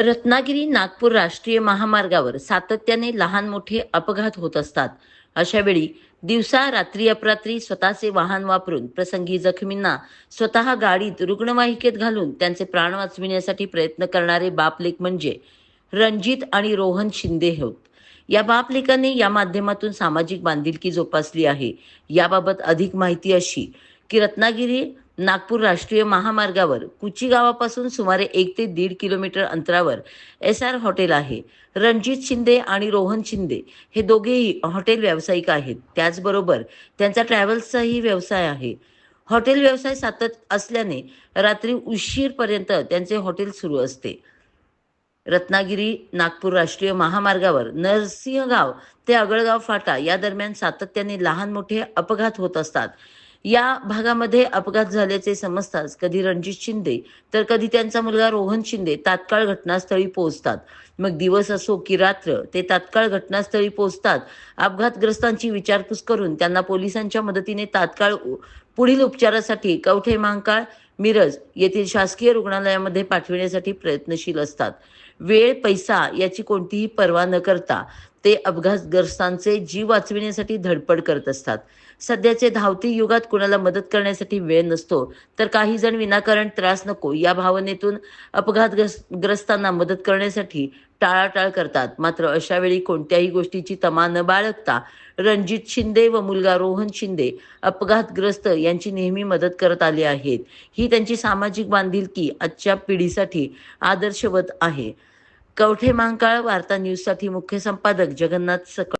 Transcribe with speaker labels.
Speaker 1: रत्नागिरी नागपूर राष्ट्रीय महामार्गावर सातत्याने लहान मोठे अपघात होत असतात. अशा वेळी दिवसा रात्री अपरात्री स्वतःचे वाहन वापरून प्रसंगी जखमींना स्वतः गाडीत रुग्णवाहिकेत घालून त्यांचे प्राण वाचविण्यासाठी प्रयत्न करणारे बापलेक म्हणजे रणजित आणि रोहन शिंदे होत. या बापलेकाने या माध्यमातून सामाजिक बांधिलकी जोपासली आहे. याबाबत अधिक माहिती अशी की रत्नागिरी नागपूर राष्ट्रीय महामार्गावर कुची गावापासून सुमारे एक ते दीड किलोमीटर अंतरावर एस आर हॉटेल आहे. रणजित शिंदे आणि रोहन शिंदे हे दोघेही हॉटेल व्यावसायिक आहेत. त्याचबरोबर त्यांचा ट्रॅव्हल्सचाही व्यवसाय आहे. हॉटेल व्यवसाय सातत असल्याने रात्री उशीरपर्यंत त्यांचे हॉटेल सुरू असते. रत्नागिरी नागपूर राष्ट्रीय महामार्गावर नरसिंहगाव ते अगळगाव फाटा या दरम्यान सातत्याने लहान मोठे अपघात होत असतात. या भागामध्ये अपघात झाल्याचे समजताच कधी रणजित शिंदे तर कधी त्यांचा मुलगा रोहन शिंदे तात्काळ घटनास्थळी पोहोचतात. मग दिवस असो की रात्र ते तात्काळ घटनास्थळी पोहोचतात. अपघातग्रस्तांची विचारपूस करून त्यांना पोलिसांच्या मदतीने तात्काळ पुढील उपचारासाठी कवठे महांकाळ मिरज येथील शासकीय रुग्णालयामध्ये पाठविण्यासाठी प्रयत्नशील असतात. वेळ पैसा याची कोणतीही पर्वा न करता ते अपघातग्रस्तांचे जीव वाचविण्यासाठी धडपड करत असतात. सध्याचे धावती युगात कुणाला मदत करण्यासाठी वेळ नसतो तर काही जण विनाकारण त्रास नको या भावनेतून अपघातग्रस्तांना मदत करण्यासाठी टाळाटाळ करतात. मात्र अशा वेळी कोणत्याही गोष्टीची तमा न बाळगता रणजित शिंदे व मुलगा रोहन शिंदे अपघातग्रस्त यांची नेहमी मदत करत आले आहेत. ही त्यांची सामाजिक बांधिलकी आजच्या पिढीसाठी आदर्शवत आहे. कवठे मांकाळ वार्ता न्यूजसाठी मुख्य संपादक जगन्नाथ सक